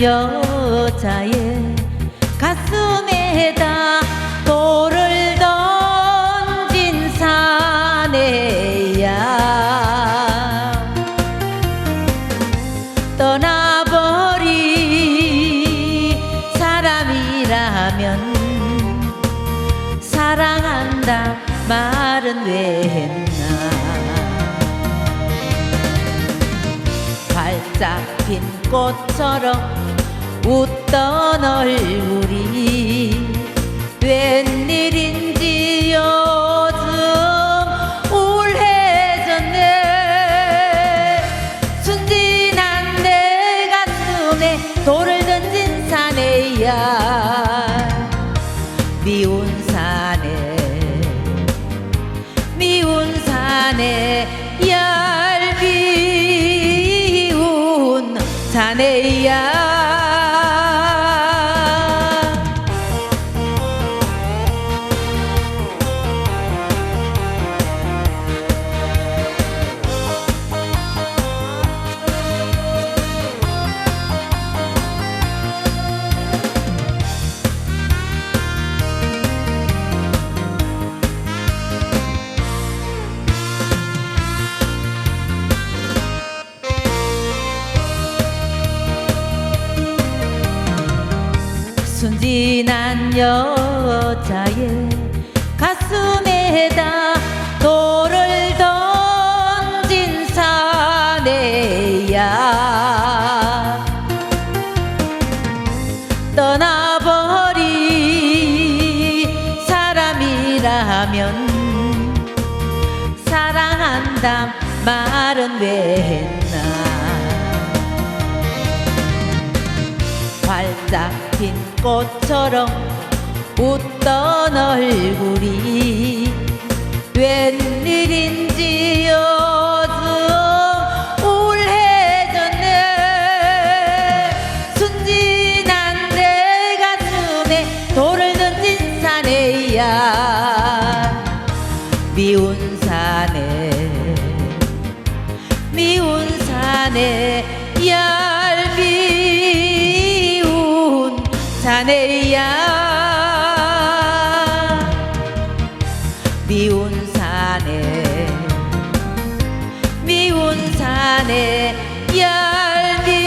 여자의 가슴에다 돌을 던진 사내야. 떠나버린 사람이라면 사랑한다 말은 왜 했나 활짝 핀 꽃처럼 웃던 얼굴이 웬일인지 요즘 우울해졌네. 순진한 내 가슴에 돌을 던진 사내야. 미운 사내 미운 사내 얄 순진한 여자의 가슴에다 돌을 던진 사내야. 떠나버린 사람이라면 사랑한다 말은 왜 했나 활짝 핀 꽃처럼 웃던 얼굴이 웬일인지 요즘 우울해졌네. 순진한 내 가슴에 돌을 던진 사내야. 미운 사내 미운 사내 얄 사내야. 미운 사내 미운 사내 얄미운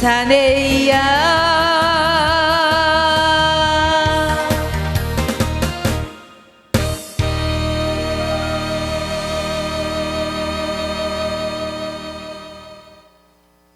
사내야